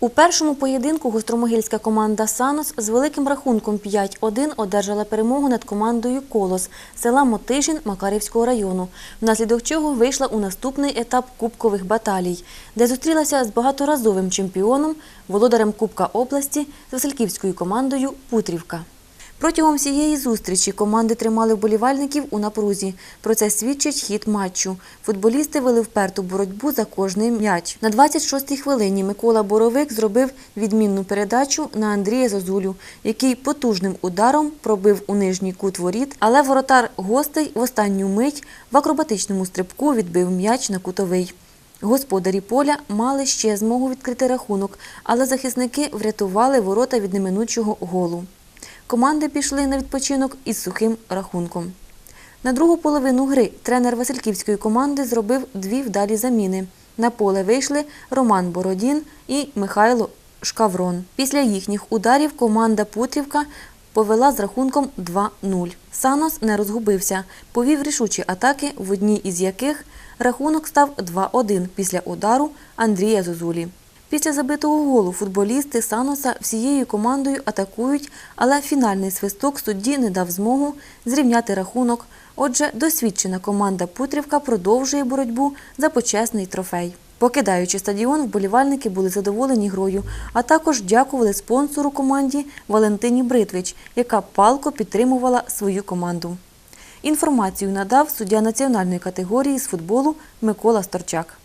У першому поєдинку гостромогильська команда Санос з великим рахунком 5-1 одержала перемогу над командою Колос села Мотижин Макарівського району, внаслідок чого вийшла у наступний етап кубкових баталій, де зустрілася з багаторазовим чемпіоном, володарем Кубка області з Васильківською командою Путрівка. Протягом всієї зустрічі команди тримали вболівальників у напрузі. Про це свідчить хід матчу. Футболісти вели вперту боротьбу за кожний м'яч. На 26-й хвилині Микола Боровик зробив відмінну передачу на Андрія Зозулю, який потужним ударом пробив у нижній кут воріт, але воротар гостей в останню мить в акробатичному стрибку відбив м'яч на кутовий. Господарі поля мали ще змогу відкрити рахунок, але захисники врятували ворота від неминучого голу. Команди пішли на відпочинок із сухим рахунком. На другу половину гри тренер Васильківської команди зробив дві вдалі заміни. На поле вийшли Роман Бородін і Михайло Шкаврон. Після їхніх ударів команда Путрівка повела з рахунком 2-0. Санос не розгубився, повів рішучі атаки, в одній із яких рахунок став 2-1 після удару Андрія Зозулі. Після забитого голу футболісти Саноса всією командою атакують, але фінальний свисток судді не дав змогу зрівняти рахунок. Отже, досвідчена команда Путрівка продовжує боротьбу за почесний трофей. Покидаючи стадіон, вболівальники були задоволені грою, а також дякували спонсору команді Валентині Бритвич, яка палко підтримувала свою команду. Інформацію надав суддя національної категорії з футболу Микола Сторчак.